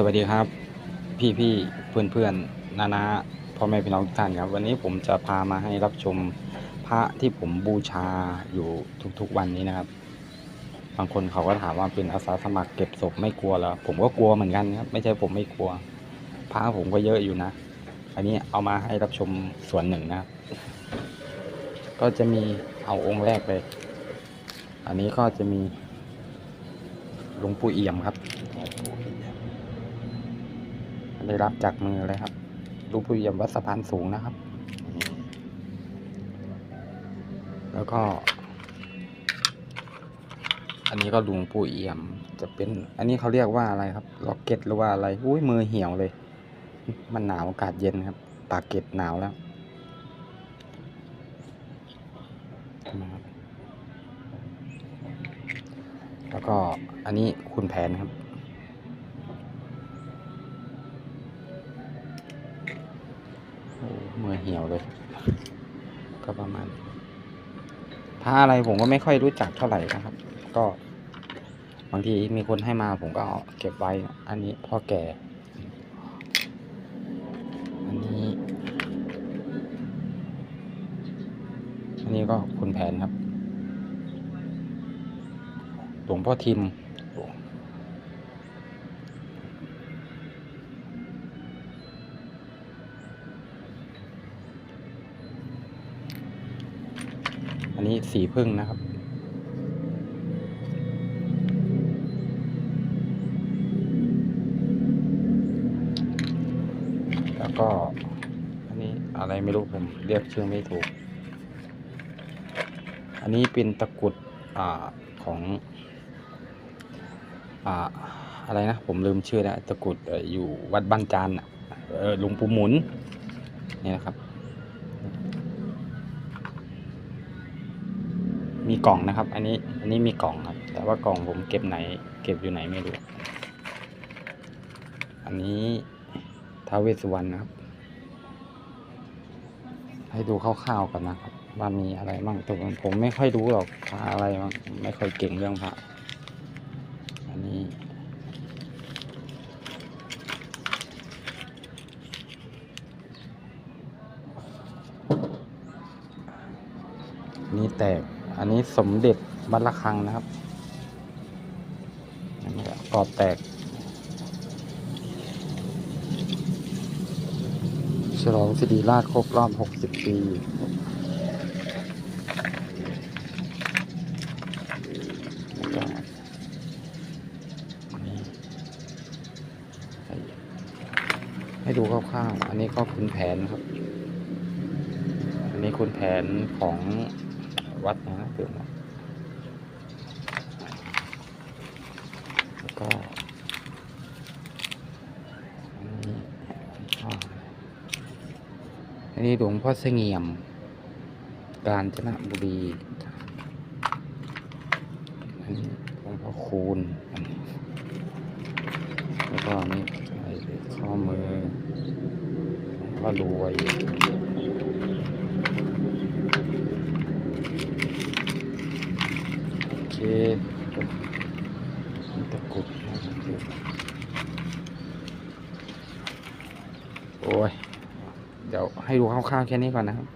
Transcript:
สวัสดีครับ พี่พี่เพื่อนเพื่อนๆนานาพ่อแม่พี่น้องทุกท่านครับวันนี้ผมจะพามาให้รับชมพระที่ผมบูชาอยู่ทุกๆวันนี้นะครับ บางคนเขาก็ถามว่าเป็นอาสาสมัครเก็บศพไม่กลัวแล้วผมก็กลัวเหมือนกันครับไม่ใช่ผมไม่กลัวพระผมก็เยอะอยู่นะ อันนี้เอามาให้รับชมส่วนหนึ่งนะครับ ก็จะมีเอาองค์แรกเลย อันนี้ก็จะมีหลวงปู่เอี่ยมครับ ได้รับจากมือเลยครับหลูกผู้เยี่ยมวัดสะพานสูงนะครับ แล้วก็ อันนี้ก็หลวงปู่เอี่ยมจะเป็น อันนี้เขาเรียกว่าอะไรครับล็อกเก็ตหรือว่าอะไรอุ้ยมือเหี่ยวเลย มันหนาวอากาศเย็นครับ ปากเกร็ดหนาวแล้วนะครับแล้วก็อันนี้คุณแผนครับ มือเหี่ยวเลย ก็ประมาณผ้าอะไรผมก็ไม่ค่อยรู้จักเท่าไหร่นะครับ ก็ บางทีมีคนให้มาผมก็เก็บไว้ อันนี้พ่อแก่ อันนี้ อันนี้ก็คุณแผนครับหลวงพ่อทิม อันนี้ สีพึ่งนะครับ แล้วก็ อันนี้อะไรไม่รู้ผมเรียกชื่อไม่ถูก อันนี้เป็นตะกุดอ่าของอ่าอะไรนะ ผมลืมชื่อแล้วตะกุดอยู่วัดบ้านจานอะหลวงปู่หมุน นี่นะครับ มีกล่องนะครับ อันนี้อันนี้มีกล่องครับ แต่ว่ากล่องผมเก็บไหน เก็บอยู่ไหนไม่รู้ อันนี้ท้าวเวสสุวรรณนะครับ ให้ดูคร่าวๆก่อนนะครับ ว่ามีอะไรบ้างแต่ผมผมไม่ค่อยรู้หรอกพระอะไรบ้างไม่ค่อยเก่งเรื่องพระอันนี้นนี้แตก อันนี้สมเด็จบัลละคังนะครับอันนี้ก็กรอบแตกฉลองสิริราชครบรอบ 60 ปีให้ดูคร่าวๆ อันนี้ก็คุณแผนครับ อันนี้คุณแผนของ วัดนะเตือนะแล้วก็อันนี้อันนี้หลวงพ่อเสงี่ยม กาญจนบุรีอันนี้หลวงพ่อคูณอันนี้แล้วก็อันนี้ข้อมือหลวงพ่อรวย โอ เคตะกุดโอ้ย เดี๋ยวให้ดูคร่าวๆแค่นี้ก่อนนะครับ